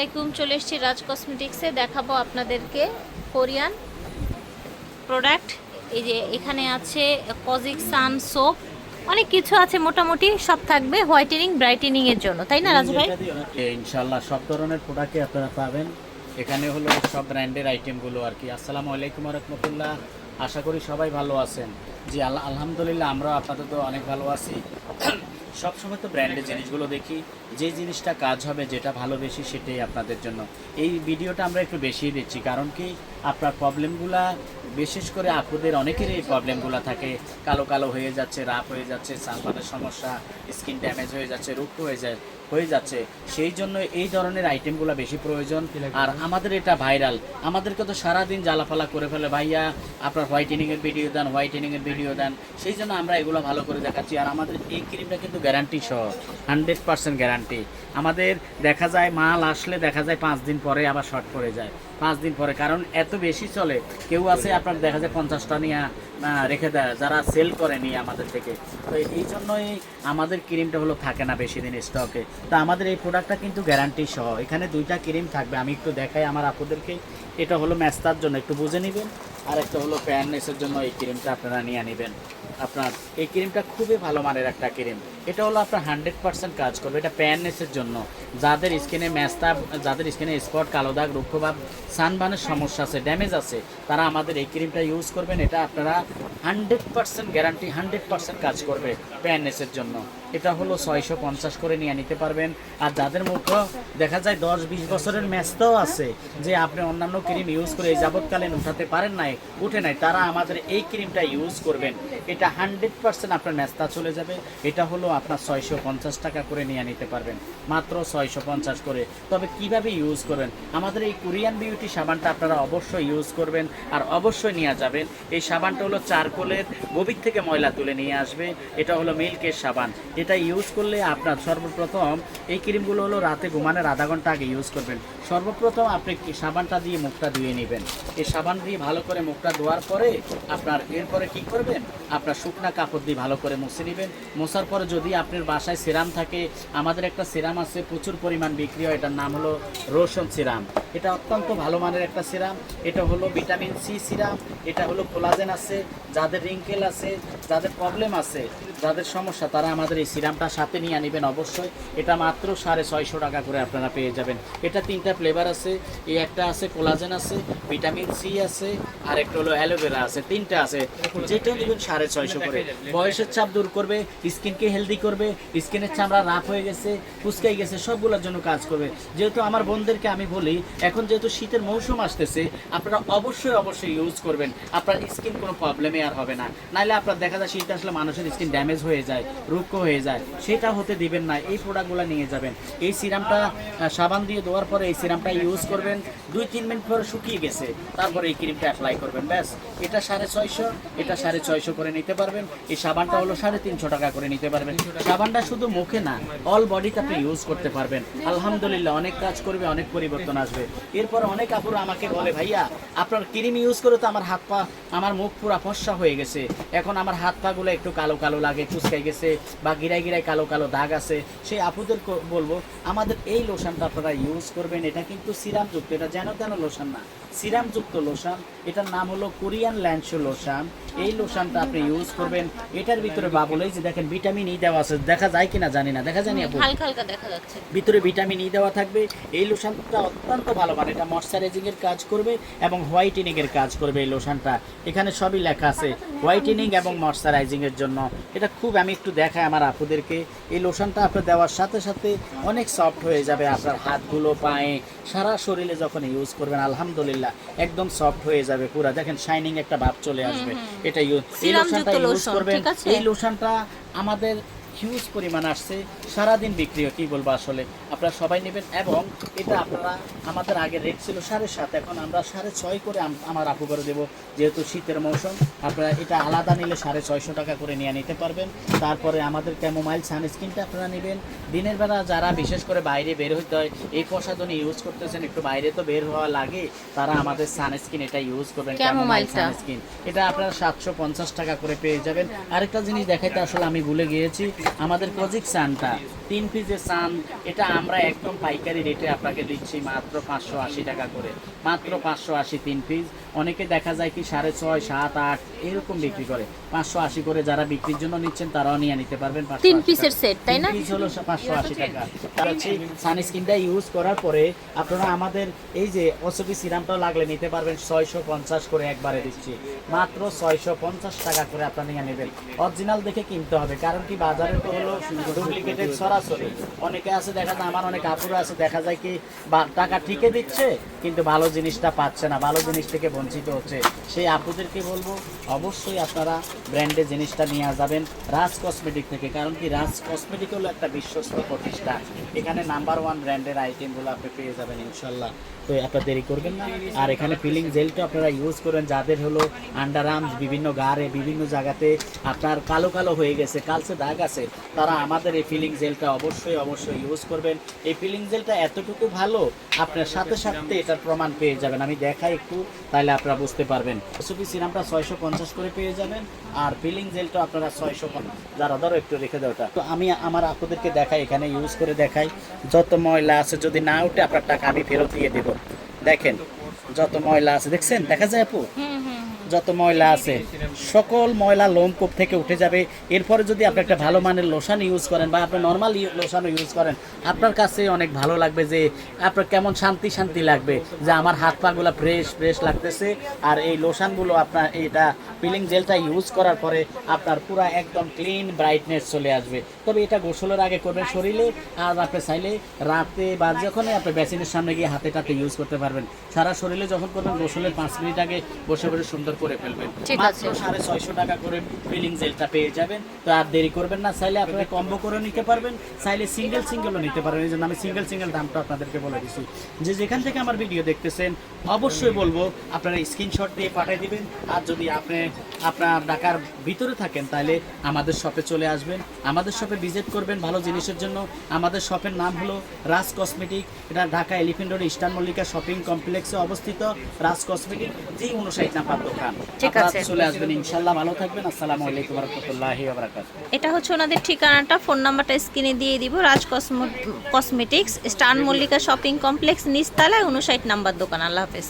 আসসালামাইকুম চলে এসেছি রাজ কসমেটিক্সে দেখাবো আপনাদেরকে কোরিয়ান প্রোডাক্ট এই যে এখানে আছে কজিক সান সোপ অনেক কিছু আছে মোটামুটি সব থাকবে হোয়াইটেনিং ব্রাইটেনিং এর জন্য। তাই না রাজু ভাই? এ, ইনশাল্লাহ সব ধরনের প্রোডাক্টই আপনারা পাবেন। এখানে হলো সব ব্র্যান্ডের আইটেমগুলো আর কি। আসসালামু আলাইকুম রহমতুল্লাহ। আশা করি সবাই ভালো আছেন। জি আল্লাহ আলহামদুলিল্লাহ আমরা আপাতত অনেক ভালো আছি। সবসময় তো ব্র্যান্ডের জিনিসগুলো দেখি, যে জিনিসটা কাজ হবে, যেটা ভালো বেশি সেটাই আপনাদের জন্য। এই ভিডিওটা আমরা একটু বেশি দিচ্ছি, কারণ কি আপনার প্রবলেমগুলা বিশেষ করে আপুদের অনেকেরই এই প্রবলেমগুলো থাকে। কালো কালো হয়ে যাচ্ছে রাপ হয়ে যাচ্ছে সালফানের সমস্যা স্কিন ড্যামেজ হয়ে যাচ্ছে, রুক্ষ হয়ে যায়। হয়ে যাচ্ছে। সেই জন্য এই ধরনের আইটেমগুলো বেশি প্রয়োজন। আর আমাদের এটা ভাইরাল আমাদেরকে তো সারাদিন জ্বালাফালা করে ফেলে, ভাইয়া, আপনার হোয়াইটেনিং এর ভিডিও দেন হোয়াইটেনিং এর ভিডিও দেন। সেই জন্য আমরা এগুলো ভালো করে দেখাচ্ছি। আর আমাদের এই ক্রিমটা কিন্তু গ্যারান্টি সহ হান্ড্রেড পার্সেন্ট গ্যারান্টি আমাদের দেখা যায় মাল আসলে দেখা যায় পাঁচ দিন পরে আবার শর্ট পড়ে যায়। পাঁচ দিন পরে। কারণ এত বেশি চলে। কেউ আছে আপনার দেখা যায় পঞ্চাশটা নিয়ে আহ, রেখে দেয়। যারা সেল করেনি আমাদের থেকে। তো এই জন্যই আমাদের ক্রিমটা হলো থাকে না বেশি দিন স্টকে তো আমাদের এই প্রোডাক্টটা কিন্তু গ্যারান্টি সহ। এখানে দুইটা ক্রিম থাকবে। আমি একটু দেখাই আমার আপুদেরকে। এটা হলো ম্যাস্তার জন্য। একটু বুঝে নেবেন। আর একটা হলো প্যাননেসের জন্য এই ক্রিমটা আপনারা নিয়ে নেবেন। আপনার এই ক্রিমটা খুবই ভালো মানের একটা ক্রিম এটা হলো আপনার হান্ড্রেড পার্সেন্ট কাজ করবে। এটা প্যাননেসের জন্য। যাদের স্কিনে ম্যাস্তা যাদের স্কিনে স্পট কালো দাগ রুক্ষভাব সানবানের সমস্যা আছে ড্যামেজ আছে, তারা আমাদের এই ক্রিমটা ইউজ করবেন। এটা আপনারা hundred percent guarantee hundred percent কাজ করবে প্যাননেসের জন্য। এটা হলো ছয়শো পঞ্চাশ করে নিয়ে নিতে পারবেন। আর যাদের মুখ দেখা যায় দশ বিশ বছরের ম্যাচটাও আছে, যে আপনি অন্যান্য ক্রিম ইউজ করে এই যাবৎকালীন উঠাতে পারেন নাই, উঠে নাই, তারা আমাদের এই ক্রিমটা ইউজ করবেন। এটা হান্ড্রেড পার্সেন্ট আপনার ম্যাচটা চলে যাবে। এটা হলো আপনার ছয়শো পঞ্চাশ টাকা করে নিয়ে নিতে পারবেন। মাত্র ছয়শো পঞ্চাশ করে। তবে কীভাবে ইউজ করবেন? আমাদের এই কোরিয়ান বিউটি সাবানটা আপনারা অবশ্যই ইউজ করবেন আর অবশ্যই নিয়ে যাবেন। এই সাবানটা হলো চারকোলের গভীর থেকে ময়লা তুলে নিয়ে আসবে। এটা হলো মিল্কের সাবান। এটা ইউজ করলে আপনার সর্বপ্রথম এই ক্রিমগুলো হলো রাতে ঘুমানোর আধা ঘণ্টা আগে ইউজ করবেন। সর্বপ্রথম আপনি সাবানটা দিয়ে মুখটা ধুয়ে নেবেন। এই সাবান দিয়ে ভালো করে মুখটা ধোয়ার পরে আপনার এরপরে কি করবেন? আপনার শুকনা কাপড় দিয়ে ভালো করে মুছে নেবেন। মোছার পরে যদি আপনার বাসায় সিরাম থাকে, আমাদের একটা সিরাম আছে, প্রচুর পরিমাণ বিক্রি হয়, এটার নাম হলো রোশন সিরাম। এটা অত্যন্ত ভালো মানের একটা সিরাম। এটা হলো ভিটামিন সি সিরাম, এটা হলো কোলাজেন আছে, যাদের রিঙ্কেল আছে, যাদের প্রবলেম আছে, যাদের সমস্যা, তারা আমাদের এই সিরামটা সাথে নিয়ে নেবেন অবশ্যই। এটা মাত্র সাড়ে ছয়শো টাকা করে আপনারা পেয়ে যাবেন। এটা তিনটা ফ্লেভার আছে, এই একটা আছে কোলাজেন আছে ভিটামিন সি আছে আর একটা হলো অ্যালোভেরা আছে, তিনটা আছে। যেটা নেবেন সাড়ে ছয়শো করে। বয়সের চাপ দূর করবে, স্কিনকে হেলদি করবে, স্কিনের চামড়া রাফ হয়ে গেছে, ফুসকাই গেছে, সবগুলোর জন্য কাজ করবে। যেহেতু আমার বোনদেরকে আমি বলি, এখন যেহেতু শীতের মৌসুম আসতেছে, আপনারা অবশ্যই অবশ্যই ইউজ করবেন। আপনার স্কিন কোনো প্রবলেমে আর হবে না। নাহলে আপনার দেখা যায় শীত আসলে মানুষের স্কিন ড্যামেজ হয়ে যায়, রুক্ষ হয়ে যায়। সেটা হতে দিবেন না, এই প্রোডাক্টগুলো নিয়ে যাবেন। এই সিরামটা সাবান দিয়ে দেওয়ার পরে এই সিরামটা ইউজ করবেন, দুই, তিন মিনিট পরে শুকিয়ে গেছে। তারপরে এই ক্রিমটা অ্যাপ্লাই করবেন, ব্যাস। এটা সাড়ে ছয়শো, এটা সাড়ে ছয়শো করে নিতে পারবেন। এই সাবানটা হলো সাড়ে তিনশো টাকা করে নিতে পারবেন। সাবানটা শুধু মুখে না অল বডিতে আপনি ইউজ করতে পারবেন। আলহামদুলিল্লাহ, অনেক কাজ করবে, অনেক পরিবর্তন আসবে। এরপর অনেক আপুরা আমাকে বলে, ভাইয়া, আপনার ক্রিম ইউজ করে তো আমার হাত পা, আমার মুখ পুরা ফর্সা হয়ে গেছে। এখন আমার হাত পাগুলো একটু কালো কালো লাগে চুসকাই গেছে বা গিরায় গিরায় কালো কালো দাগ আছে। সেই আপুদের বলব, আমাদের এই লোশনটা আপনারা ইউজ করবেন এটা কিন্তু সিরামযুক্ত এটা যেন তেন লোশন না। সিরামযুক্ত লোশন এটার নাম হলো কোরিয়ান ল্যান্ডশো লোশন। এই লোশনটা আপনি ইউজ করবেন এটার ভিতরে বাবল এই যে দেখেন ভিটামিন ই দেওয়া আছে দেখা যায় কিনা জানি না দেখা জানি আপু? হালকা হালকা দেখা যাচ্ছে। ভিতরে ভিটামিন ই দেওয়া থাকবে এই লোশনটা অত্যন্ত ভালো মানে এটা ময়শ্চারাইজিং এর কাজ করবে এবং হোয়াইটেনিং এর কাজ করবে এই লোশনটা। এখানে সবই লেখা আছে হোয়াইটেনিং এবং ময়শ্চারাইজিং এর জন্য। এটা খুব আমি একটু দেখাই আমার আপুদেরকে। এই লোশনটা আপনার দেওয়ার সাথে সাথে অনেক সফট হয়ে যাবে আপনার হাতগুলো পায়ে সারা শরীরে যখন ইউজ করবেন আলহামদুলিল্লাহ। একদম সফট হয়ে যাবে পুরা। দেখেন শাইনিং একটা ভাব চলে আসবে। এটা ইউজ এই লোশনটা ইউজ করবেন। এই লোশনটা আমাদের হিউজ পরিমাণ আসছে সারাদিন বিক্রি হয় কি বলব আসলে? আপনারা সবাই নেবেন এবং এটা আপনারা আমাদের আগে রেট ছিল সাড়ে সাত এখন আমরা সাড়ে ছয় করে আমার আপু করে দেবো যেহেতু শীতের মৌসুম আপনারা এটা আলাদা নিলে সাড়ে ছয়শো টাকা করে নিয়ে নিতে পারবেন। তারপরে আমাদের ক্যামোমাইল সানস্ক্রিনটা আপনারা নেবেন। দিনের বেলা যারা বিশেষ করে বাইরে বের হইতে হয় এই প্রসাধনী ইউজ করতেছেন একটু বাইরে তো বের হওয়া লাগে তারা আমাদের সানস্ক্রিন এটা ইউজ করবেন ক্যামোমাইল সানস্ক্রিন এটা আপনারা সাতশো পঞ্চাশ টাকা করে পেয়ে যাবেন। আরেকটা জিনিস দেখাইতে আসলে আমি ভুলে গিয়েছি আমাদের কজিক সানটা, তিন পিসের সান, এটা আমরা একদম পাইকারি রেটে আপনাকে দিচ্ছি মাত্র পাঁচশো আশি টাকা করে। মাত্র পাঁচশো আশি তিন পিস অনেকে দেখা যায় কি সাড়ে ছয় সাত আট এরকম বিক্রি করে। পাঁচশো আশি করে যারা বিক্রির জন্য নিচ্ছেন তারাও নিয়ে নিতে পারবেন তিন পিসের set, তাই না? পিস হলো পাঁচশো আশি টাকা। তার হচ্ছে সানস্ক্রিনটা ইউজ করার পরে আপনারা আমাদের এই যে সিরামটাও লাগলে নিতে পারবেন ছয়শো পঞ্চাশ করে একবারে দিচ্ছি। মাত্র ছয়শো পঞ্চাশ টাকা করে আপনারা নিয়ে নেবেন। অরিজিনাল দেখে কিনতে হবে কারণ কি বাজারে তো হলো ডুপ্লিকেটেড সরাসরি। অনেকে আছে দেখা যায় আমার অনেক আপুরা আছে দেখা যায় কি বা- টাকা ঠিকই দিচ্ছে কিন্তু ভালো জিনিসটা পাচ্ছে না। ভালো জিনিস থেকে বঞ্চিত হচ্ছে। সেই আপুদেরকে বলব অবশ্যই আপনারা ব্র্যান্ডের জিনিসটা নিয়ে যাবেন রাজ কসমেটিক থেকে, কারণ কি রাজ কসমেটিক হলো একটা বিশ্বস্ত প্রতিষ্ঠান। এখানে নাম্বার ওয়ান ব্র্যান্ডের আইটেমগুলো আপনি পেয়ে যাবেন ইনশাল্লাহ। তো আপনার দেরি করবেন না। আর এখানে ফিলিং জেলটা আপনারা ইউজ করেন, যাদের হলো আন্ডার আর্মস বিভিন্ন গাড়ে, বিভিন্ন জায়গাতে আপনার কালো কালো হয়ে গেছে কালসে দাগ আছে, তারা আমাদের এই ফিলিং জেলটা অবশ্যই অবশ্যই ইউজ করবেন। এই ফিলিং জেলটা এতটুকু ভালো, আপনার সাথে সাথে এটার প্রমাণ পেয়ে যাবেন। আমি দেখাই একটু, তাহলে আপনারা বুঝতে পারবেন। সুপি সিরামটা ছয়শো পনেরো পঞ্চাশ করে পেয়ে যাবেন। আর ফিলিং জেলটা আপনারা ছয়শো যারা ধরো একটু রেখে দেওয়া তো আমি আমার আপুদেরকে দেখাই, এখানে ইউজ করে দেখাই। যত ময়লা আছে, যদি না উঠে আপনার টাকা আমি ফেরত দিয়ে দেবো। দেখেন, যত ময়লা আছে, দেখছেন? দেখা যায় আপু? যত ময়লা আছে, সকল ময়লা লোমকূপ থেকে উঠে যাবে। এরপরে যদি আপনি একটা ভালো মানের লোশন ইউজ করেন বা আপনি নর্মাল লোশন ইউজ করেন, আপনার কাছে অনেক ভালো লাগবে যে, আপনার কেমন শান্তি শান্তি লাগবে, যে আমার হাত পাগুলো ফ্রেশ ফ্রেশ লাগতেছে। আর এই লোশনগুলো আপনার এটা পিলিং জেলটা ইউজ করার পরে আপনার পুরো একদম ক্লিন ব্রাইটনেস চলে আসবে। তবে এটা গোসলের আগে করবেন শরীরে, আর আপনি চাইলে রাতে বা যখনই আপনি বেসিনের সামনে গিয়ে হাতে টাতে ইউজ করতে পারবেন। সারা শরীরে যখন করবেন, গোসলের পাঁচ মিনিট আগে বসে বসে সুন্দর করে ফেলবেন। মাত্র। সাড়ে ছয়শো টাকা করে ফিলিং জেলটা পেয়ে যাবেন। তো আর দেরি করবেন না চাইলে আপনারা কম্বো করে নিতে পারবেন চাইলে সিঙ্গেল সিঙ্গেলও নিতে পারবেন। এই জন্য আমি সিঙ্গেল সিঙ্গেল দামটা আপনাদেরকে বলে দিচ্ছি যে যেখান থেকে আমার ভিডিও দেখতেছেন অবশ্যই বলব আপনারা স্ক্রিনশট দিয়ে পাঠিয়ে দিবেন। আর যদি আপনি আপনার ঢাকার ভিতরে থাকেন তাহলে আমাদের শপে চলে আসবেন। আমাদের শপে ভিজিট করবেন ভালো জিনিসের জন্য। আমাদের শপের নাম হলো রাজ কসমেটিক। এটা Dhaka Elephant Road Eastern Mallika Shopping কমপ্লেক্সে অবস্থিত রাজ কসমেটিক। জি উনষাট নাম্বার দোকান। ঠিক আছে। চলে আসবেন ইনশাল্লাহ ভালো থাকবেন। আসসালামু আলাইকুম রহমতুল্লাহি বারাকাতুহু এটা হচ্ছে ওনাদের ঠিকানাটা ফোন নাম্বারটা স্ক্রিনে দিয়ে দিব। রাজ কসমো কসমেটিক্স স্টান মল্লিকা শপিং কমপ্লেক্স নিচতলায় উনষাট নাম্বার দোকান। আল্লাহ হাফেজ।